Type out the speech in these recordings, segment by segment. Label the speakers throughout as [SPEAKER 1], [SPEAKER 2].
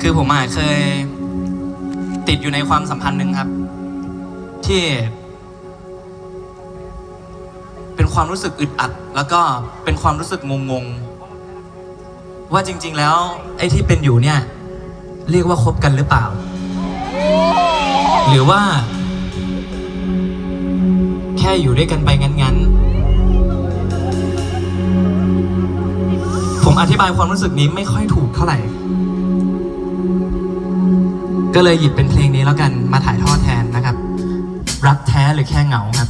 [SPEAKER 1] คือผมอะเคยติดอยู่ในความสัมพันธ์หนึ่งครับ ที่ เป็นความรู้สึกอึดอัด แล้วก็เป็นความรู้สึกงงๆ ว่าจริง ๆ แล้ว ไอ้ที่เป็นอยู่เนี่ย เรียกว่าคบกันหรือเปล่า หรือว่า แค่อยู่ด้วยกันไปงั้นๆ ผมอธิบายความรู้สึกนี้ไม่ค่อยถูกเท่าไหร่ ก็เลยหยิบเป็นเพลงนี้แล้วกันมาถ่ายทอดแทนนะครับ รักแท้หรือแค่เหงาครับ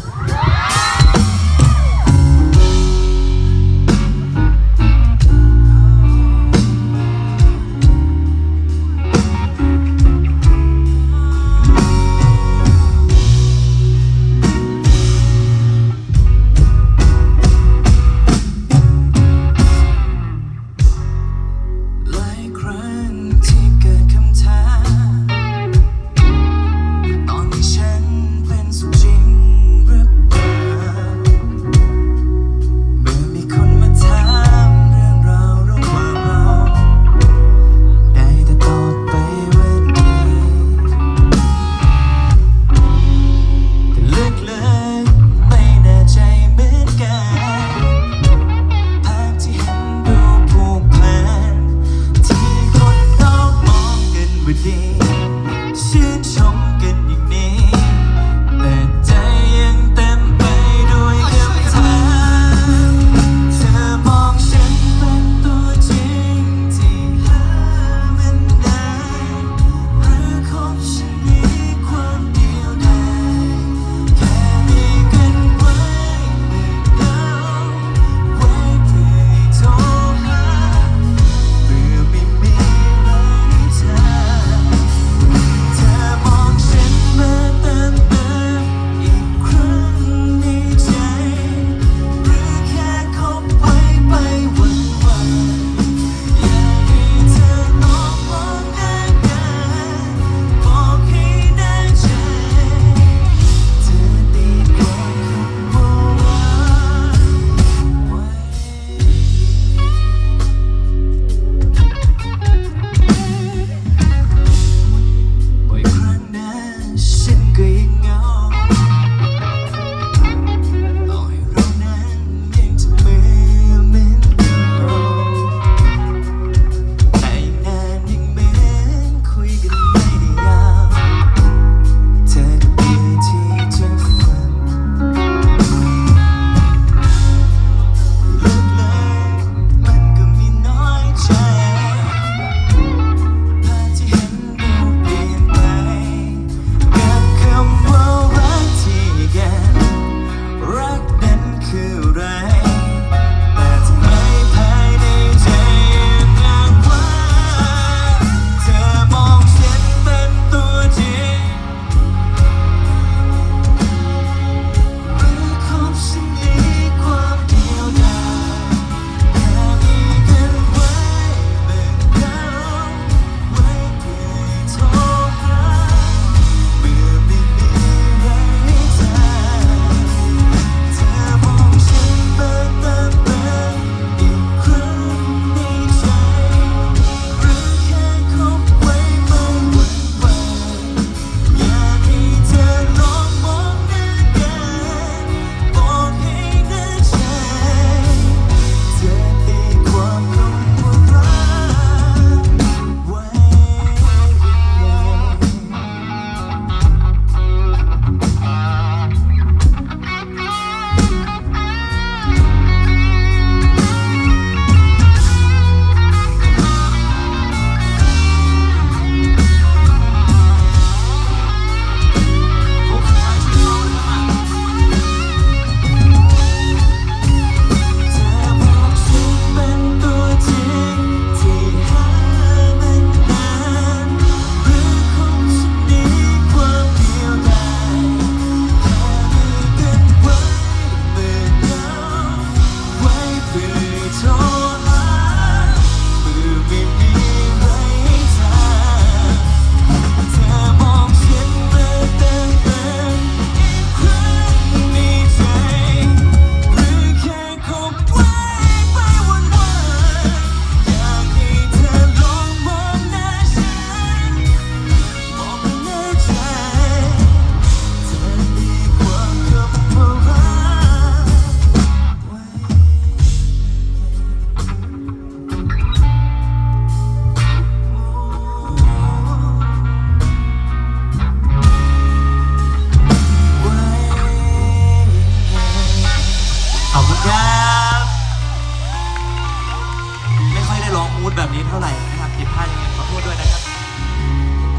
[SPEAKER 1] ครับ ไม่ค่อยได้ร้องมูดแบบนี้เท่าไหร่